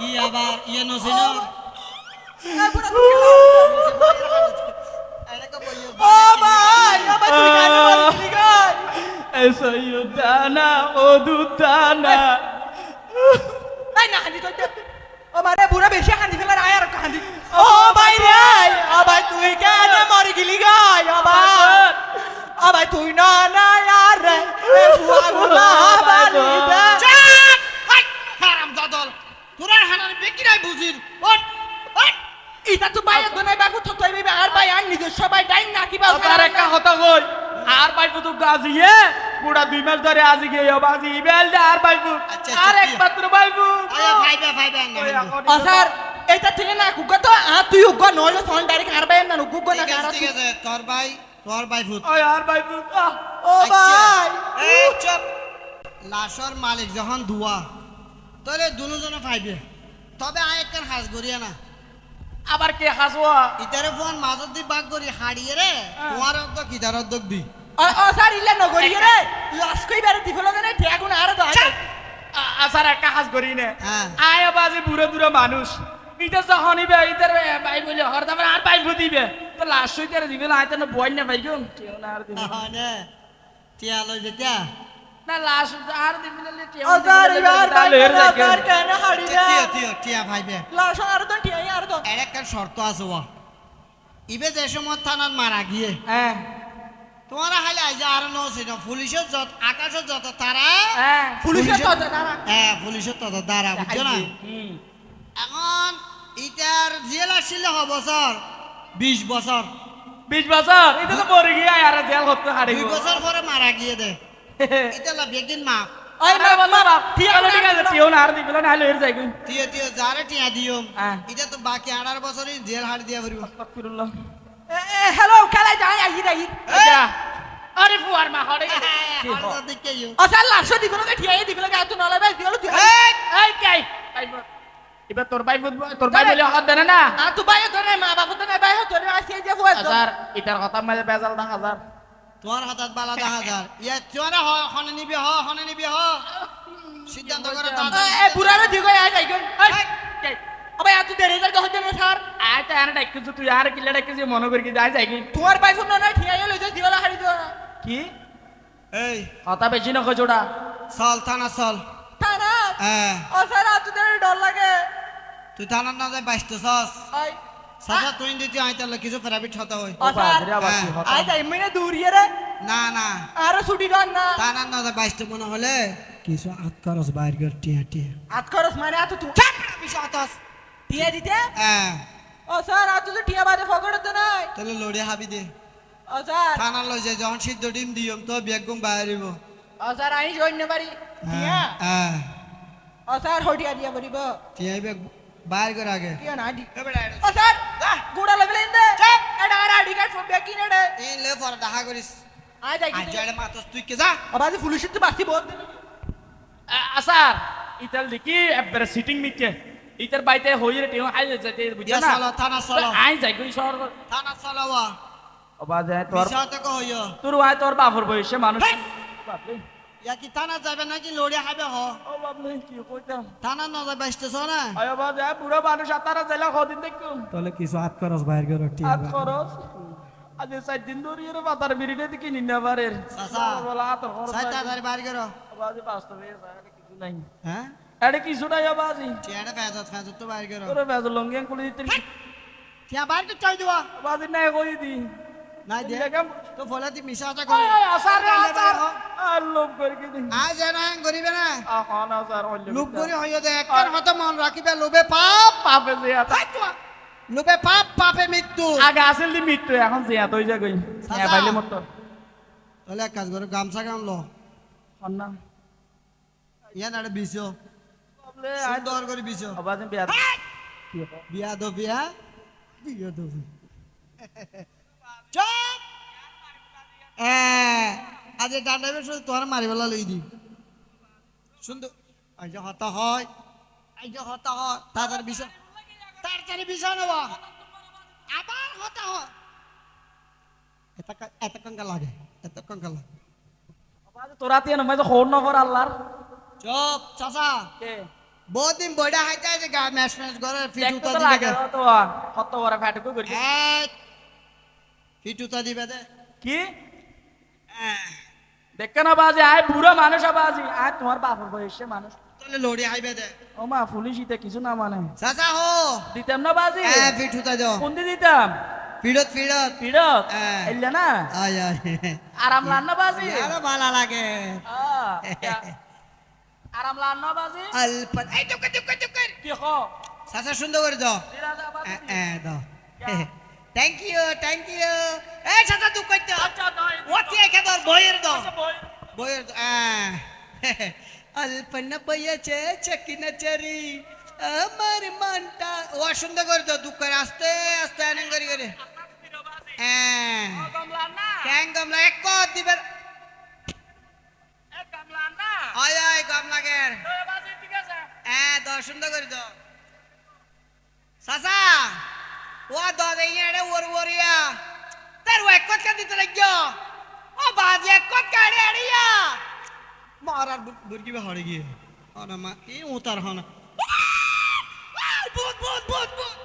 কি আবার ইয়ে নছিল তুই তুই গাই দানা ও দুদানা। এই না হানি তো ও মানে বুড়া বেশি হানি ফেলার আয় আর হানি ও ভাই রে ও ভাই তুই কেন মরে গেলি গাই ও ভাই। ও ভাই তুই না না আর রে এ বুয়া গুলা বালি দে হাই হারাম দাদল তোরা হানার বেকি নাই বুঝির ওট ওট ইটা তো ভাই গনে বাকু তো তুই আর ভাই আর নিজে সবাই ডাইন না কি বাল তার একটা কথা কই? আর বাইকু তো গাজিয়ে পুরা দুই মাস ধরে আজি গিয়ে বাজি ইবেল দে আর বাইকু আচ্ছা, আর আচ্ছা, একমাত্র বাইকু আয়া ফাইবে না ও স্যার এটা থেকে না কুগা তো আ তুই উগা নইলো ফোন ডাইরেক্ট আর ভাই না কুগা না ঠিক কারা আছে ঠিক আছে তোর ভাই তোর ভাই ভূত। ওই আর বাইকু আহ, ও ভাই। এই চুপ। লাশর মালিক যখন দুয়া তাহলে দুজনে ফাইবে। তবে আয় একখান হাজ গড়িয়া না। আবার কে হাসুয়া? ইতারে ফোন মাজত দি বাগ করি হাড়িয়ে রে। তোমার অর্ধক ইতার অর্ধক দি। ও ও স্যার ইল্লা নগরি রে। লাশ কই বারে দিফল না ঠেগুন আর দাও আসার একটা হাস করি নে। হ্যাঁ। আয় বাজি বুড়ো বুড়ো মানুষ। ইটা যখন ইবে ইতার ভাই বলে হর দাবার আর ভাই দিবে তো লাস্ট হইতে দিবে না আইতে না বই না? ভাই গুন কেউ না আর দিবে নে টিয়া লই যেটা না লাস্ট আর দিবে না কেউ ও স্যার এবার ভাই স্যার কেন হাড়ি রে টিয়া টিয়া টিয়া ভাইবে। লাশ আর তো আর তো এর একটা শর্ত আছে ওয়া। ইবে যে সময় থানার মারা গিয়ে। হ্যাঁ তোমারা হাইলে আইজা আর না পুলিশের যত আকাশের যত তারা পুলিশের তো না হ্যাঁ পুলিশের তত দ্বারা বুঝছ না? এখন ইটার জেল আসলে হ বছর? বিশ বছর। বিশ বছর? এটা তো পরে গিয়ে আর জেল হতে হারে দুই বছর পরে মারা গিয়ে দে। এটা লাভ একদিন মাপ ওই মা বাপ ঠিক আছে ঠিক আছে টিও না আর দিবে না হলে এর যাই গুন টিয়া টিয়া যারে টিয়া দিও। এটা তো বাকি আঠারো বছরই জেল হাট দিয়া আস্তাগফিরুল্লাহ হ্যালো খেলা যাই আই রাই আরে ফুয়ার মা ও স্যার লাশ দিফল না ঠিয়াই দিফল না তো নলা ভাই দিফল তুই এই কাই এবার তোর ভাই তোর ভাই বলে হাত দেনে না আ তু ভাই ধরে মা বাবা তো না ভাই ধরে আসি যে ফুয়া হাজার এটার কথা মাঝে বেজাল দা হাজার তোমার হাতত বালা দা হাজার। ইয়া তোমার হ হনে নিবি হ হনে নিবি হ। সিদ্ধান্ত করে এ বুড়ারে দিগো আই যাই গন আবে এত দেরি যার কথা না স্যার আয় তো আরে ডাকিছ তুই আর কিলে ডাকিছ মনে করি কি যাই যাই কি? তোমার ভাই ফোন না ঠিয়াই লই যাই দিওলা হাড়ি দিও কি? এই। কথা বেশি না কইছোটা চল থানা চল। থানা? হ্যাঁ। ও স্যার এত দেরি ডর লাগে। তুই থানার না যাই বাইশতে চস। আই সাজা তুই দিতে আইতালে কিছু প্রাইভেট হতে হয় ও স্যার বাদরে হতা। আই যাই মিনে দূরিয়ে রে। না না। আর ছুটি ডর না। থানার না যাই বাইশতে মনে হলে। কিছু আত করস বাইর কর টিয়া টিয়া। আত খরচ মানে এত তুই কিছু আতস টিয়া দিতে? হ্যাঁ। ও স্যার এত তো টিয়া বাজে ফকড় তো নাই। তাহলে লড়ে হাবি দে। ও স্যার। থানার লই যাই যখন সিদ্ধ ডিম দিয়ম তো বেগ গুম বাইরিব ও স্যার আই জন্য পারি টিয়া। হ্যাঁ ও স্যার হটিয়া দিয়া পড়িব টিয়া বেগ বাইর কর আগে। টিয়া না দি এবারে ও স্যার। গুড়া লাগলে ইন্দে এটা আর আইডি কার্ড ফোন ব্যাক কিনে রে এই লে পর দেখা করিস আই যাই আজ জড়ে মাতস তুই কে যা আবার পুলিশের তো বাসি বহুত আসার ইতাল দেখি একবারে সিটিং মিটে ইতার বাইতে হইরে টিও আই যাইতে ইয়া না চলো থানা চলো আই যাই কই সর থানা চলো ওয়া অবা যায় তোর মিশাতে কো হইও তোর আয় তোর বাপর বয়সে মানুষ! বাপরে ইয়া কি থানা যাবে নাকি লড়ে হাবে হ ও বাপরে কি কইতাম? থানা না যাবে বাইশতেছ না আয় বা যায় বুড়ো মানুষ আতারা জেলা কদিন দেখুন তাহলে কিছু আত করস বাইর কর আত খরচ? আজ সাত দিন ধরে এর বাতার বিরিটে দিকে নিনা পারের চাচা। বলা আত খরচ সাইতা ধরে বাইর কর। বাস্তবে কিছু নাই। হ্যাঁ? এটা কিছু নাই বাজি টিয়াটা ফেজত ফেজত তো বাইর কর। তোর বেজ লঙ্গিয়ান কুলি দিতে বাইর তো চাই দিবা। বাজি নাই কই দি। নাই দে। দেখেন তো ফলে দি মিশাতে আয় কর আসার আসার আর লোক করে কি দি আজ জানা গরিবে না আখন আসার হইল লোক গরি হইও দে। একটার হতে মন রাখিবে লোভে পাপ। পাপে যে লোভে পাপ পাপে মৃত্যু। আগে আসল দি মৃত্যু এখন যে আত হই যা গই হ্যাঁ বাইলে মত তাহলে এক কাজ করো গামছা গাম লো। ইয়া না বিশ বলে সুন্দর করে বিশ আবাজ বিয়া। বিয়া দো বিয়া বিয়া দো চুপ। হ্যাঁ আজ ডান্ডাবে শুধু তোমার মারিবেলা লই দি সুন্দর হতা হয় আজ হতা হয়। তাড়াতাড়ি বিষ তাড়াতাড়ি বিষ নেবা আবার হতা হয়। এত এত কঙ্কা লাগে এত কঙ্কা লাগে। তোরা তিয়া নমাই তো খোর নকর আল্লাহর চুপ চাচা। কে? বহুত দিন বইটা হাইতে আছে গা ম্যাশ ম্যাশ করে ফিট উতা তো দিবে লাগে দে তো কত বড় ফ্যাটুকো করি দিবে দে? কি? দেখে না বাজে আয় বুড়ো মানুষ বাজি আয় তোমার বাপর বয়সে মানুষ। তাহলে লড়ি হাইবে দে। ও মা পুলিশ ইতে কিছু না মানে। চাচা হো। দিতাম না বাজি? হ্যাঁ উতা দাও। কোন দি দিতাম? পিড়ত। এলে না? আয় আয়। আরাম লান না বাজি? আরও ভালো লাগে। আরাম লান না বাজি? অল্প। এই দুঃখ দুঃখ দুঃখ কি খো চাচা সুন্দর করে দাও। থ্যাংক ইউ থ্যাংক ইউ এই চাচা দুঃখ দাও আচ্ছা নয় ওতে একে দাও। বইয়ের দাও। বইয়ের অল্পনা বইয়েছে চকিনা চরি। আমার মনটা। ও সুন্দর করে দাও দুঃখ করে আস্তে আস্তে আনন্দ করে করে হ্যাঁ। কমলান না ক্যাং গামলা? এক কর দিবে আয় আয় গাম লাগে তো বাজি হ্যাঁ দাও সুন্দর করে দাও সাসা ও দাও দেই এড়ে ওর ওরিয়া। তার ও এক কত দিতে লাগিও ও বাজে কত কাড়ে আড়িয়া মারার বুরকি বে হড়ে গিয়ে? অনা মা এই উতার হনা। ভূত ভূত ভূত ভূত।